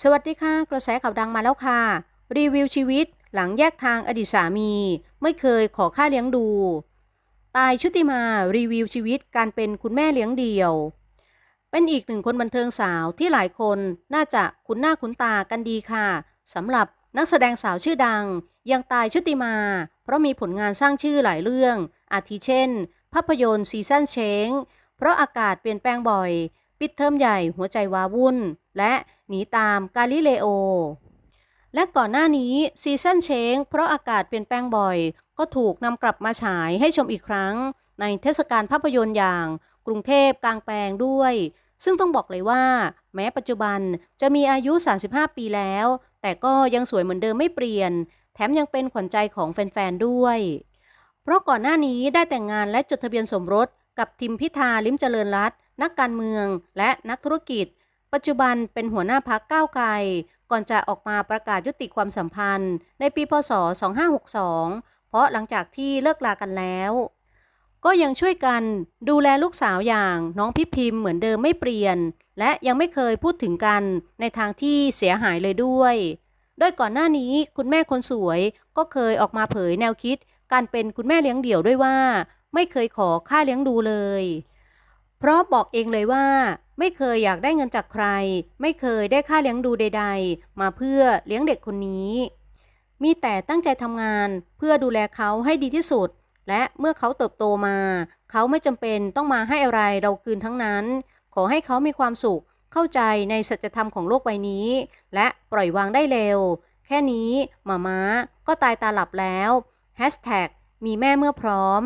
สวัสดีค่ะ กระแสข่าวดังมาแล้วค่ะ รีวิวชีวิตหลังแยกทางอดีตสามี ไม่เคยขอค่าเลี้ยงดู ตายชุติมารีวิวชีวิตการเป็นคุณแม่เลี้ยงเดี่ยว เป็นอีกหนึ่งคนบันเทิงสาวที่หลายคนน่าจะคุ้นหน้าคุ้นตากันดีค่ะสำหรับนักแสดงสาวชื่อดัง ยังตายชุติมา เพราะมีผลงานสร้างชื่อหลายเรื่อง อาทิเช่น ภาพยนตร์ซีซั่นเชงเพราะอากาศเปลี่ยนแปลงบ่อย ปิดเทอมใหญ่หัวใจวาวุ่น และหนีตามกาลิเลโอ และก่อนหน้านี้ซีซั่นเชงเพราะอากาศเปลี่ยนแปลงบ่อย ก็ถูกนำกลับมาฉายให้ชมอีกครั้ง ในเทศกาลภาพยนตร์อย่างกรุงเทพกลางแปลงด้วย ซึ่งต้องบอกเลยว่า แม้ปัจจุบันจะมีอายุ 35 ปีแล้ว แต่ก็ยังสวยเหมือนเดิมไม่เปลี่ยน แถมยังเป็นขวัญใจของแฟนๆด้วย เพราะก่อนหน้านี้ได้แต่งงานและจดทะเบียนสมรสกับทิมพิธาลิ้มเจริญรัต นักการเมืองและนักธุรกิจ ปัจจุบันเป็นหัวหน้าพักก้าวไกล ก่อนจะออกมาประกาศยุติความสัมพันธ์ ในปีพศ 2562 เพราะหลังจากที่เลิกลากันแล้ว ก็ยังช่วยกันดูแลลูกสาวอย่างน้องพิพิมพ์เหมือนเดิมไม่เปลี่ยน และยังไม่เคยพูดถึงกันในทางที่เสียหายเลยด้วยโดยก่อนหน้านี้คุณแม่คนสวยก็เคยออกมาเผยแนวคิด การเป็นคุณแม่เลี้ยงเดี่ยวด้วยว่า ไม่เคยขอค่าเลี้ยงดูเลย เพราะบอกเองเลยว่า ไม่เคยอยากได้เงินจากใคร ไม่เคยได้ค่าเลี้ยงดูใด ๆ มาเพื่อเลี้ยงเด็กคนนี้ มีแต่ตั้งใจทำงานเพื่อดูแลเขาให้ดีที่สุด และเมื่อเขาเติบโตมา เขาไม่จำเป็นต้องมาให้อะไรเราคืนทั้งนั้น ขอให้เขามีความสุขเข้าใจในสัจธรรมของโลกใบนี้ และปล่อยวางได้เร็ว แค่นี้หมาม้าก็ตายตาหลับแล้วแฮชแท็กมีแม่เมื่อพร้อม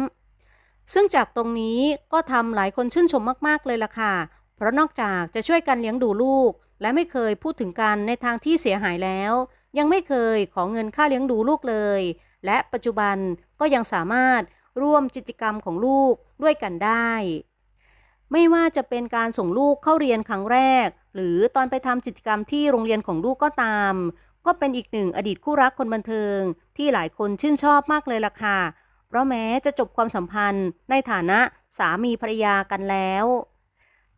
ซึ่งจากตรงนี้ก็ทำหลายคนชื่นชมมากๆเลยล่ะค่ะ เพราะนอกจากจะช่วยกันเลี้ยงดูลูก และไม่เคยพูดถึงกันในทางที่เสียหายแล้ว ยังไม่เคยขอเงินค่าเลี้ยงดูลูกเลย และปัจจุบันก็ยังสามารถร่วมกิจกรรมของลูกด้วยกันได้ ไม่ว่าจะเป็นการส่งลูกเข้าเรียนครั้งแรก หรือตอนไปทำกิจกรรมที่โรงเรียนของลูกก็ตาม ก็เป็นอีกหนึ่งอดีตคู่รักคนบันเทิง ที่หลายคนชื่นชอบมากเลยล่ะค่ะ ราะแม้จะจบความสัมพันธ์ในฐานะสามีภรรยากันแล้ว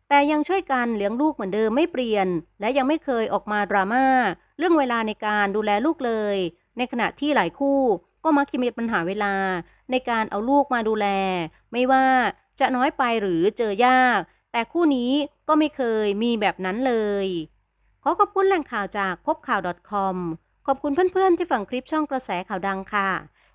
แต่ยังช่วยกันเลี้ยงลูกเหมือนเดิมไม่เปลี่ยน และยังไม่เคยออกมาดราม่าเรื่องเวลาในการดูแลลูกเลย ในขณะที่หลายคู่ก็มักจะมีปัญหาเวลาในการเอาลูกมาดูแล ไม่ว่าจะน้อยไปหรือเจอยาก แต่คู่นี้ก็ไม่เคยมีแบบนั้นเลยขอขอบคุณแหล่งข่าวจากคบข่าว .com ขอบคุณเพื่อนๆที่ฟังคลิปช่องกระแสข่าวดังค่ะ